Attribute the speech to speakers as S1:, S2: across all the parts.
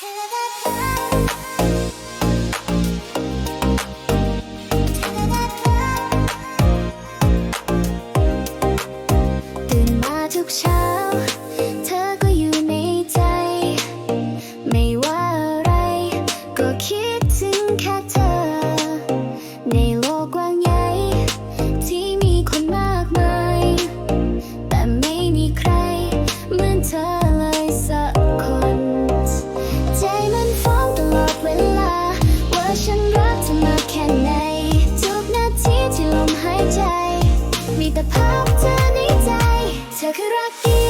S1: ตื่นมาทุกเช้า เธอก็อยู่ในใจ ไม่ว่าอะไร ก็คิดถึงแค่เธอ แต่ภาพเธอในใจ เธอคือรักเดียว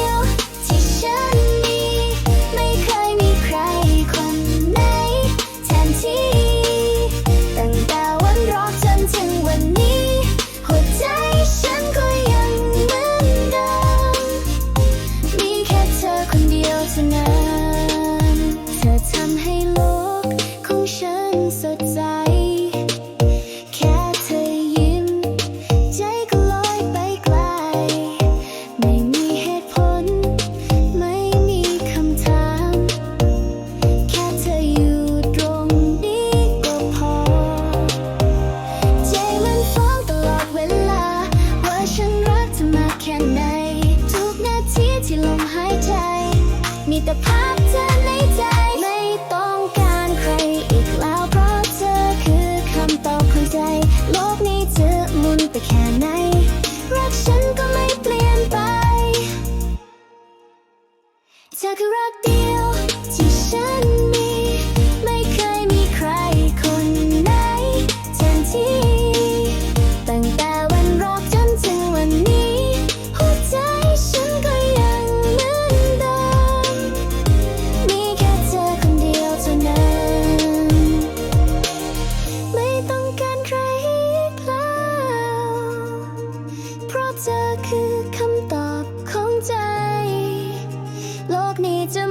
S1: the captain. เพราะเธอคือคำตอบของใจ โลกนี้จะ